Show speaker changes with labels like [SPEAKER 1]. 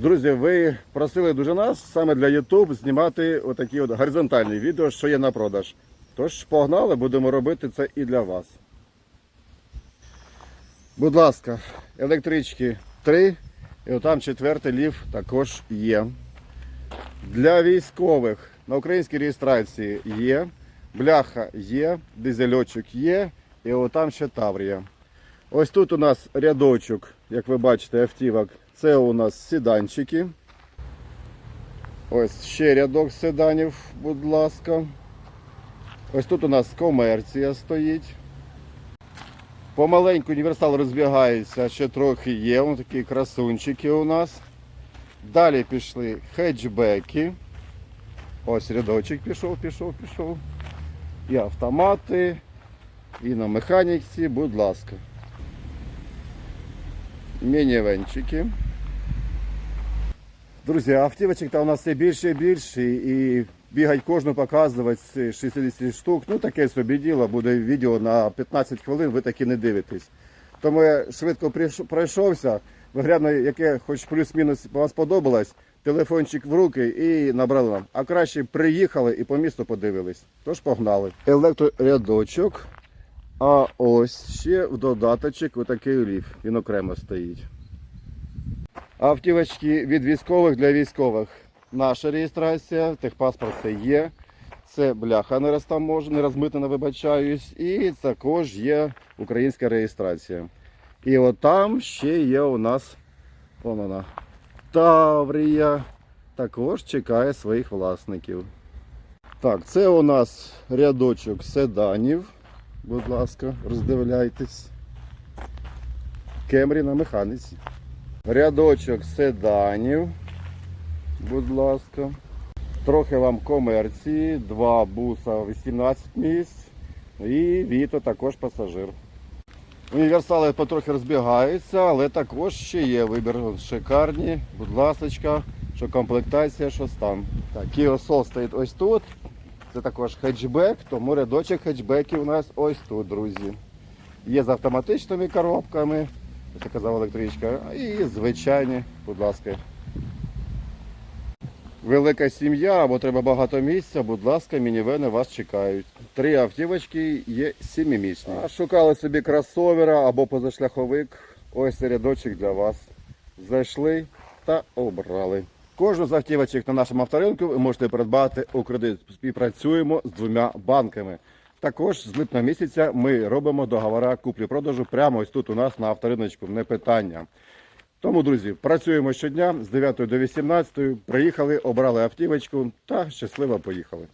[SPEAKER 1] Друзі, ви просили дуже нас саме для YouTube знімати отакі от горизонтальні відео, що є на продаж. Тож погнали, будемо робити це і для вас. Будь ласка, електрички 3, і отам четвертий ліфт також є. Для військових на українській реєстрації є, бляха є, дизельочок є, і отам ще таврія. Ось тут у нас рядочок, як ви бачите, автівок. Це у нас седанчики. Ось ще рядок седанів, будь ласка. Ось тут у нас комерція стоїть. Помаленьку універсал розбігається, ще трохи є. Ось такі красунчики у нас. Далі пішли хетчбеки. Ось рядочок пішов, пішов, пішов. І автомати, і на механіці, будь ласка. Мінівенчики. Друзі, автівочок там у нас все більше і більше. І бігать кожну показувати з 60 штук. Ну таке собі діло, буде відео на 15 хвилин, ви таки не дивитесь. Тому я швидко пройшовся, вигляну, яке хоч плюс-мінус вам сподобалось, телефончик в руки і набрали нам. А краще приїхали і по місту подивились. Тож погнали. Електрорядочок. А ось ще в додаточок отакий ліф. Він окремо стоїть. Автівочки від військових для військових. Наша реєстрація, техпаспорт це є. Це бляха не розтаможена, не вибачаюсь. І також є українська реєстрація. І от там ще є у нас вон вона, Таврія. Також чекає своїх власників. Так, це у нас рядочок седанів. Будь ласка, роздивляйтесь. Кемрі на механіці. Рядочок седанів. Будь ласка. Трохи вам комерції, два буса 18 місць. І Віто також пасажир. Універсали потрохи розбігаються, але також ще є вибір шикарні. Будь ласка, що комплектація, що стан. Так, Soul стоїть ось тут. Це також хетчбек, тому рядочок хетчбеків у нас ось тут, друзі. Є з автоматичними коробками, я казав електричка, і звичайні, будь ласка. Велика сім'я або треба багато місця, будь ласка, мінівени вас чекають. Три автівочки є сімимісні. А шукали собі кросовера або позашляховик. Ось рядочок для вас. Зайшли та обрали. Кожну з автівочок на нашому авторинку ви можете придбати у кредит. Співпрацюємо з двома банками. Також з липня місяця ми робимо договори куплі-продажу прямо ось тут у нас на авториночку. Не питання. Тому, друзі, працюємо щодня з 9 до 18. Приїхали, обрали автівочку та щасливо поїхали.